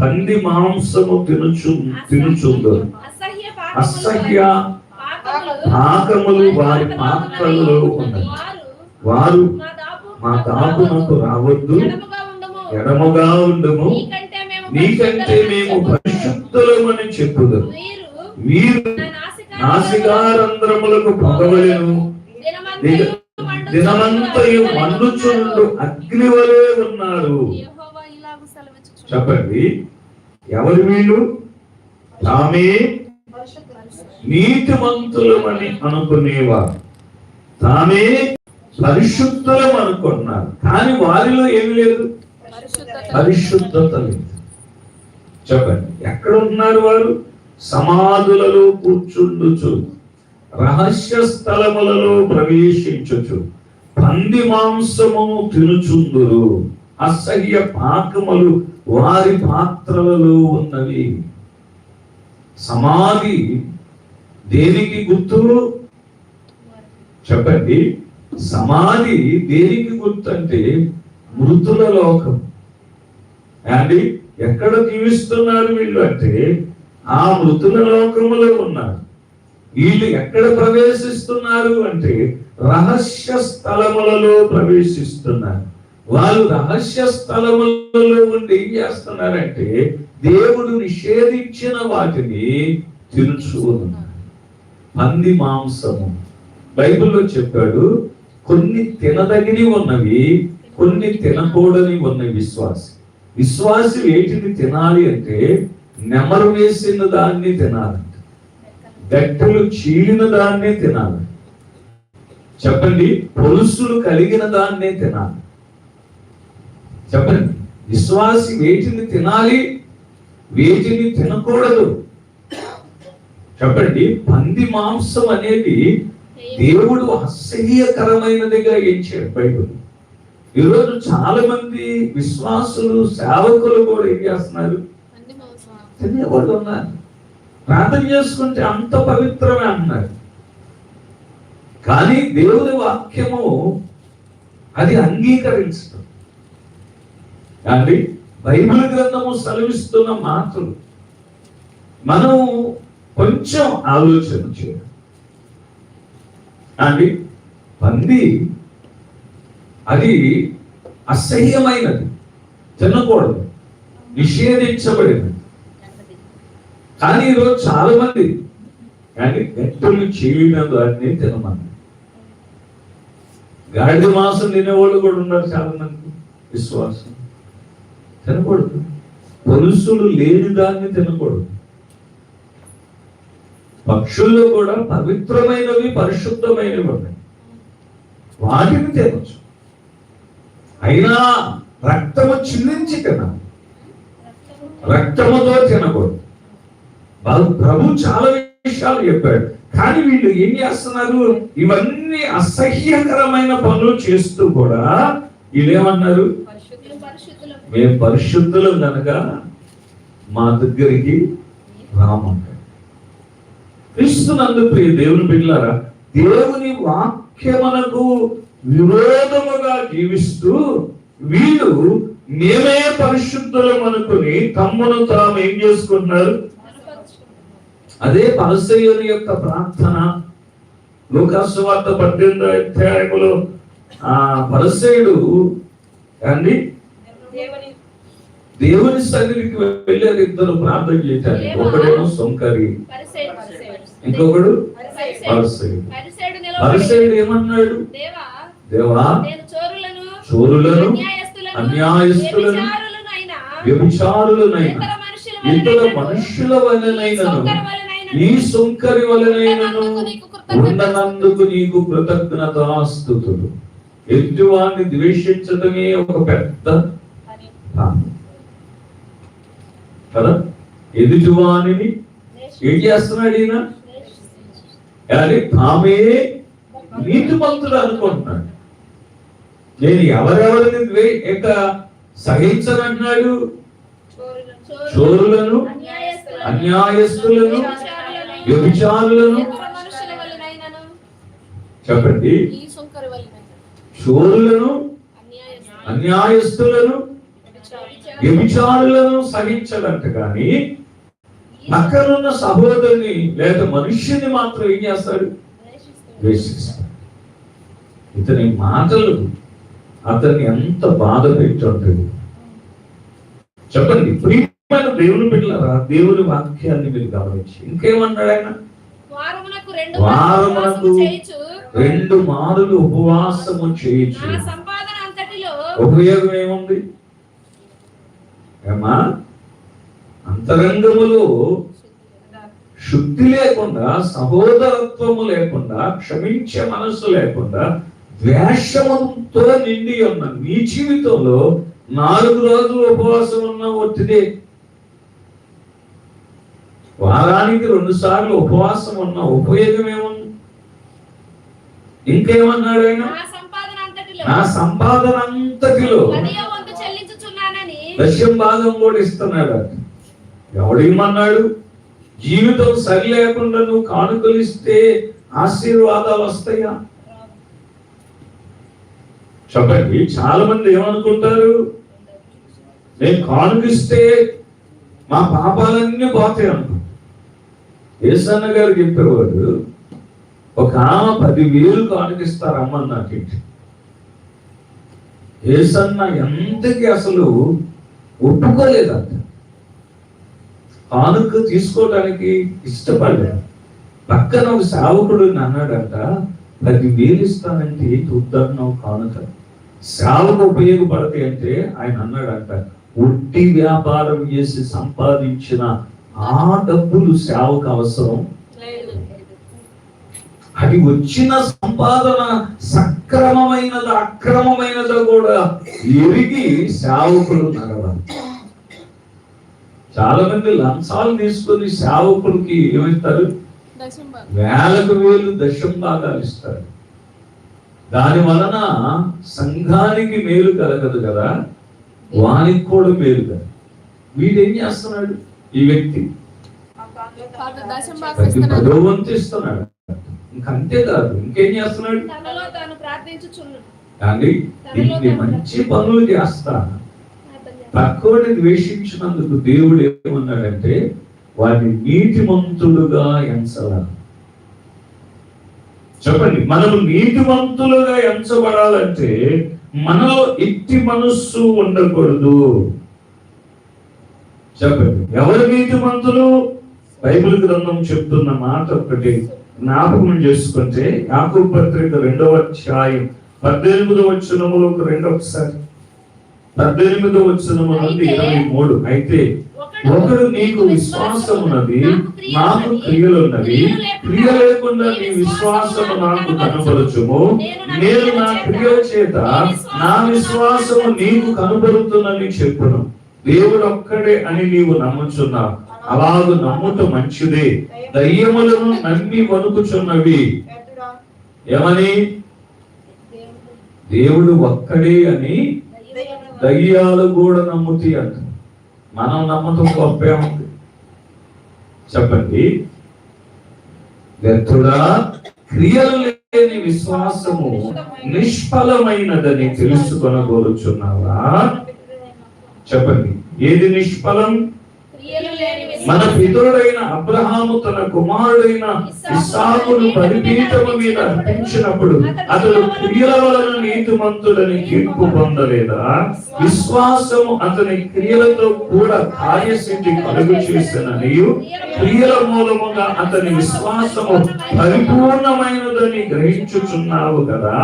పంది మాంసము తినుచు తినుచుందరు. అసహ్య పాకములు. వారి పాత్రలలో ఉన్నది. వారు మా దాపు మా దాపునకు రావద్దు. ఎడముగా ఉండము. నీకంటే మేము పరిశుద్ధులమని చెప్పుదురు. మీరు నాసికారంధ్రములకు పొగవలెను దినమంతయు మండుచుండు దినమంతయు మండుచుండు అగ్ని వలె ఉన్నారు. చెప్పండి. ఎవరు వీళ్ళు? తామే నీతిమంతులమని అనుకునేవారు. తామే పరిశుద్ధులం అనుకుంటున్నారు కానీ వారిలో ఏమి లేదు. పరిశుద్ధత లేదు. చెప్పండి. ఎక్కడ ఉన్నారు వారు? సమాధులలో కూర్చుండుచు రహస్య స్థలములలో ప్రవేశించుచు పంది మాంసము తినుచుందురు. అసహ్య పాకములు వారి పాత్రలలో ఉన్నవి సమాధి. దేనికి గుర్తు చెప్పండి. సమాధి దేనికి గుర్తు అంటే మృతుల లోకం. అండి ఎక్కడ జీవిస్తున్నారు వీళ్ళు అంటే ఆ మృతుల లోకములో ఉన్నారు. వీళ్ళు ఎక్కడ ప్రవేశిస్తున్నారు అంటే రహస్య స్థలములలో ప్రవేశిస్తున్నారు. వాళ్ళు రహస్య స్థలములలో ఉండి ఏం చేస్తున్నారంటే దేవుడు నిషేధించిన వాటిని తినుచుకున్నారు పంది మాంసము. బైబిల్లో చెప్పాడు కొన్ని తినదగినవి ఉన్నవి కొన్ని తినకూడని ఉన్నవి విశ్వాసి. విశ్వాసి వేటిని తినాలి అంటే నెమరు వేసిన దాన్ని తినాలంట గట్టెలు చీలిన దాన్నే తినాలి. చెప్పండి పొలుసులు కలిగిన దాన్నే తినాలి. చెప్పండి. విశ్వాసి వేటిని తినాలి వేటిని తినకూడదు. చెప్పండి. పంది మాంసం అనేది దేవుడు అసహ్యకరమైనదిగా ఎంచాడు బైబిల్ ఈరోజు చాలా మంది విశ్వాసులు సేవకులు కూడా ఏం చేస్తున్నారు? తినేవాళ్ళు ఉన్నారు. ప్రార్థన చేసుకుంటే అంత పవిత్రమే అన్నారు కానీ దేవుని వాక్యము అది అంగీకరించడం కానీ బైబిల్ గ్రంథము సెలవిస్తున్న మాటలు మనం కొంచెం ఆలోచన చేయాలి. అండి పంది అది అసహ్యమైనది తినకూడదు నిషేధించబడినది. కానీ ఈరోజు చాలా మంది కానీ గట్టులు చీలిన దాన్ని తినమని గాడిద మాంసం తినేవాళ్ళు కూడా ఉన్నారు చాలా మంది విశ్వాసం. తినకూడదు. పొలుసులు లేని దాన్ని తినకూడదు. పక్షుల్లో కూడా పవిత్రమైనవి పరిశుద్ధమైనవి ఉన్నాయి. వాటిని తినచ్చు. అయినా రక్తము చిందించి తినాలి. రక్తముతో తినకూడదు. వాళ్ళు ప్రభు చాలా విషయాలు చెప్పాడు. కానీ వీళ్ళు ఏం చేస్తున్నారు? ఇవన్నీ అసహ్యకరమైన పనులు చేస్తూ కూడా వీళ్ళేమన్నారు మేము పరిశుద్ధులు కనుక మా దగ్గరికి రామంటాడు క్రీస్తునందు ప్రియ దేవుని బిడ్డలారా దేవుని వాక్యమునకు విరోధముగా జీవిస్తూ వీళ్ళు మేమే పరిశుద్ధులం అనుకుని తమ్మును తాము ఏం చేసుకుంటున్నారు? అదే పరిశయుని యొక్క ప్రార్థన. లోకాసు వార్త పద్దెనిమిదో అధ్యాయములో ఆ పరిశయుడు అండి దేవుని సన్నిధికి వెళ్ళారు ఇద్దరు ప్రార్థన చేయటానికి ఒకడేమో సొంకరి ఇంకొకడు పరసయుడు ఏమన్నాడు? దేవా చోరులను అన్యాయస్తులను వ్యభిచారులనైనా ఇతర మనుషుల వలనైనను, వలనైనను సొంకర వలనైనను, ఈ సొంకరి వలనైనను ఉండనందుకు నీకు కృతజ్ఞత కృతజ్ఞతాస్తుతులు. ఎదుటివాడిని ద్వేషించడమే ఒక పెద్ద. కదా? ఎదుటివాణిని ఏం చేస్తున్నాడు ఈయన? కానీ తామే నీతిమంతుడు అనుకుంటున్నాడు. నేను ఎవరెవరిని ఇక సహించనంటున్నాడు? చోరులను, చోరులను అన్యాయస్తులను, వ్యభిచారులను, చెప్పండి. చోరులను అన్యాయస్తులను వ్యభిచారులను, సహించడంట కానీ పక్కనున్న సహోదరుని లేదా మనుష్యుని మాత్రం ఏం చేస్తాడు? ద్వేషిస్తాడు. ఇతని మాటలు అతన్ని ఎంత బాధ పెట్టుంటుంది చెప్పండి ప్రియమైన దేవుని బిడ్డలారా దేవుని వాక్యాన్ని మీరు గమనించి. ఇంకేమన్నాడు ఆయన? వారమునకు రెండు మారులు ఉపవాసము చేయొచ్చు ఉపయోగం ఏముంది? ఏమా అంతరంగములో శుద్ధి లేకుండా సహోదరత్వము లేకుండా క్షమించే మనస్సు లేకుండా ద్వేషముతో నిండి ఉన్న నీ జీవితంలో నాలుగు రోజులు ఉపవాసం ఉన్న ఒత్తిడి. వారానికి రెండు సార్లు ఉపవాసం ఉన్న ఉపయోగం ఏముంది? ఇంకేమన్నాడు ఆయన? నా సంపాదన అంతటిలో. దశం భాగం కూడా ఇస్తున్నాడు. ఎవడు ఇమ్మన్నాడు జీవితం సరి లేకుండా నువ్వు కానుకలు ఇస్తే ఆశీర్వాదాలు వస్తాయా చెప్పండి చాలా మంది ఏమనుకుంటారు? నేను కానుకిస్తే మా పాపాలన్నీ పోతాయి అనుకో ఏసన్న గారు చెప్పేవాడు ఒక ఆమె పదివేలు కానుకిస్తారు అమ్మ నాకింటి ఏసన్న ఎంతకి అసలు ఒప్పుకోలేదంట కానుక తీసుకోవడానికి ఇష్టపడలేదు. పక్కన ఒక సేవకుడు అన్నాడంట పది వేలు ఇస్తానంటే చూద్దాం కానుక? సేవకు ఉపయోగపడతాయి అంటే ఆయన అన్నాడంట ఉట్టి వ్యాపారం చేసి సంపాదించిన ఆ డబ్బులు సేవకు అవసరం? అది వచ్చిన సంపాదన సక్రమమైనది అక్రమమైనదో కూడా ఎరిగి సేవకులు నడవాలి. చాలా మంది లంచాలు తీసుకొని సేవకులకి ఏమిస్తారు? వేలకు వేలు దశం భాగాలు ఇస్తారు. దాని వలన సంఘానికి మేలు కలగదు కదా? వానికి కూడా మేలు కదా వీడేం చేస్తున్నాడు? ఈ వ్యక్తి ఇస్తున్నాడు. ఇంకంతే కాదు ఇంకేం చేస్తున్నాడు? కానీ మంచి పనులు చేస్తా తక్కువని ద్వేషించినందుకు దేవుడు ఏమన్నాడంటే వారిని నీతిమంతులుగా ఎంచలా చెప్పండి మనము నీతిమంతులుగా ఎంచబడాలంటే మనలో ఎట్టి మనస్సు ఉండకూడదు. చెప్పండి ఎవరు నీతిమంతులు? బైబిల్ గ్రంథం చెప్తున్న మాట ఒకటి జ్ఞాపకం చేసుకుంటే యాకు పత్రిక రెండవ అధ్యాయం పద్దెనిమిది వచ్చినములు రెండొకసారి పద్దెనిమిది వచ్చినము నుండి ఇరవై మూడు. అయితే ఒకడు నీకు విశ్వాసమున్నది నాకు క్రియలున్నవి క్రియ లేకుండా నీ విశ్వాసము నాకు కనపరచుము నేను నా క్రియ చేత నా విశ్వాసము నీకు కనబడుతుందని చెప్పును. దేవుడు ఒక్కడే అని నీవు నమ్ముచున్నావు. అలాగు నమ్ముట మంచిదే. దయ్యములను నమ్మి వణుకుచున్నవి. ఏమని? దేవుడు ఒక్కడే అని దయ్యాలు కూడా నమ్ముతి అంట. మనం నమ్మటం గొప్పే ఉంది. చెప్పండి. వ్యర్థుడా క్రియలు లేని విశ్వాసము నిష్ఫలమైనదని తెలుసుకొనగోరుచున్నావా చెప్పండి. ఏది నిష్ఫలం? మన పితరుడైన అబ్రహాము తన కుమారుడైన ఇసాకును బలిపీఠము మీద అర్పించినప్పుడు అతడు క్రియల వలన నీతిమంతుడని తీర్పు పొందలేదా? విశ్వాసము అతని క్రియలతో కూడా కార్యసిద్ధి కలుగు చేసిననియు క్రియల మూలముగా అతని విశ్వాసము పరిపూర్ణమైనదని గ్రహించుచున్నావు కదా?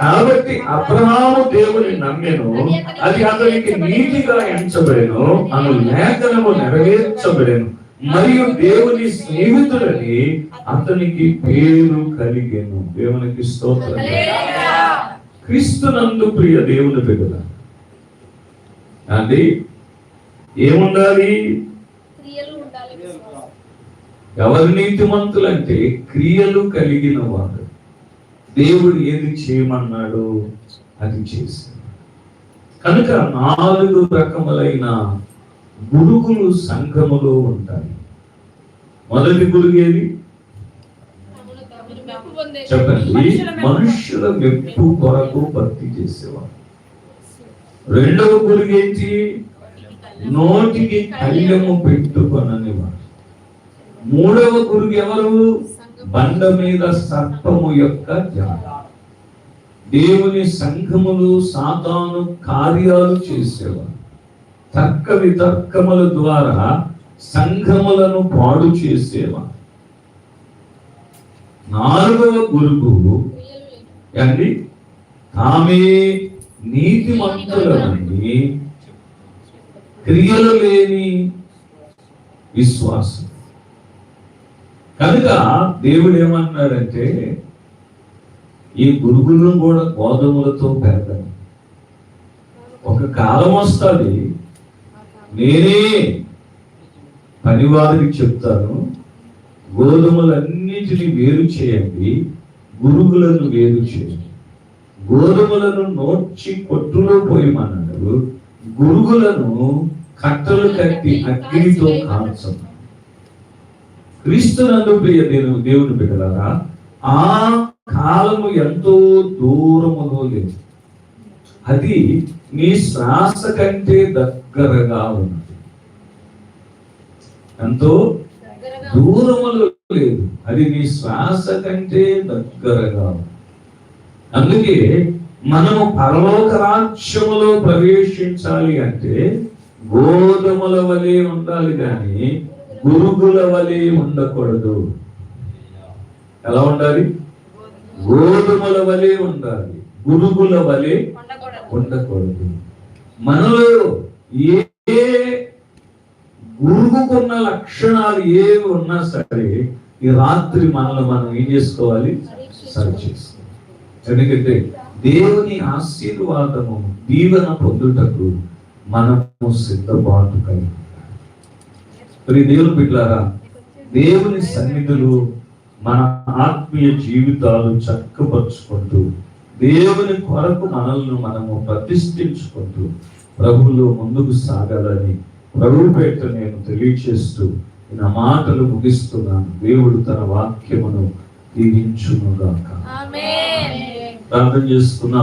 కాబట్టి అబ్రహాము దేవుని నమ్మెను అది అతనికి నీతిగా ఎంచబడెను అను లేఖనము నెరవేర్చబడెను మరియు దేవుని స్నేహితులని అతనికి పేరు కలిగెను. దేవునికి స్తోత్రం. క్రీస్తునందు ప్రియ దేవుని బిడ్డ అండి ఏముండాలి? ఎవరు నీతిమంతులంటే క్రియలు కలిగిన వారు. దేవుడు ఏది చేయమన్నాడు అది చేసి కనుక నాలుగు రకములైన గురుగులు సంఘములో ఉంటాయి. మొదటి గురుగు ఏది? చెప్పండి. మనుష్యుల మెప్పు కొరకు భక్తి చేసేవారు రెండవ గురుగు ఏంటి? నోటికి కళ్యము పెట్టుకొనని వాడు మూడవ గురుగు ఎవరు? బండ మీద సర్పము యొక్క జాడ. దేవుని సంఘములు సాతాను కార్యాలు చేసేవారు. తర్క వితర్కముల ద్వారా సంఘములను పాడు చేసేవారు. నాలుగవ గురుగు అండి తామే నీతిమంతులని క్రియలు లేని విశ్వాసం కనుక దేవుడు ఏమన్నాడంటే ఈ గురుగులను కూడా గోధుమలతో పెరగను ఒక కాలం వస్తుంది నేనే పనివారికి చెప్తాను గోధుమలన్నిటిని వేరు చేయండి గురుగులను వేరు చేయండి. గోధుమలను నోడ్చి కొట్టులో పోయమన్నాడు గురుగులను కట్టలు కట్టి అగ్నితో కాల్చమన్నాడు. క్రీస్తునందు ప్రియ దేవుని దేవుని బిడ్డలారా ఆ కాలము ఎంతో దూరములో లేదు. అది నీ శ్వాస కంటే దగ్గరగా ఉన్నది. ఎంతో దూరములో లేదు. అది నీ శ్వాస కంటే దగ్గరగా. అందుకే మనము పరలోక రాజ్యములో ప్రవేశించాలి అంటే గోధుమల వలె ఉండాలి కానీ గురుగుల వలె ఉండకూడదు. ఎలా ఉండాలి? గోధుమల వలె ఉండాలి. గురుగుల వలె ఉండకూడదు. మనలో ఏ గురుగుకున్న లక్షణాలు ఏవి ఉన్నా సరే ఈ రాత్రి మనల్ని మనం ఏం చేసుకోవాలి? సరి చేసుకోవాలి ఎందుకంటే దేవుని ఆశీర్వాదము దీవెన పొందుటకు మనము సిద్ధపాటు కలిగి మరి దేవుని బిడ్డారా దేవుని సన్నిధులు మన ఆత్మీయ జీవితాలు చక్కపరుచుకుంటూ దేవుని కొరకు మనల్ని మనము ప్రతిష్ఠించుకుంటూ ప్రభువులో ముందుకు సాగాలని ప్రభు పేట నేను తెలియచేస్తూ నా మాటలు ముగిస్తున్నాను. దేవుడు తన వాక్యమును దీవించునుగాక. ప్రార్థన చేసుకున్నాం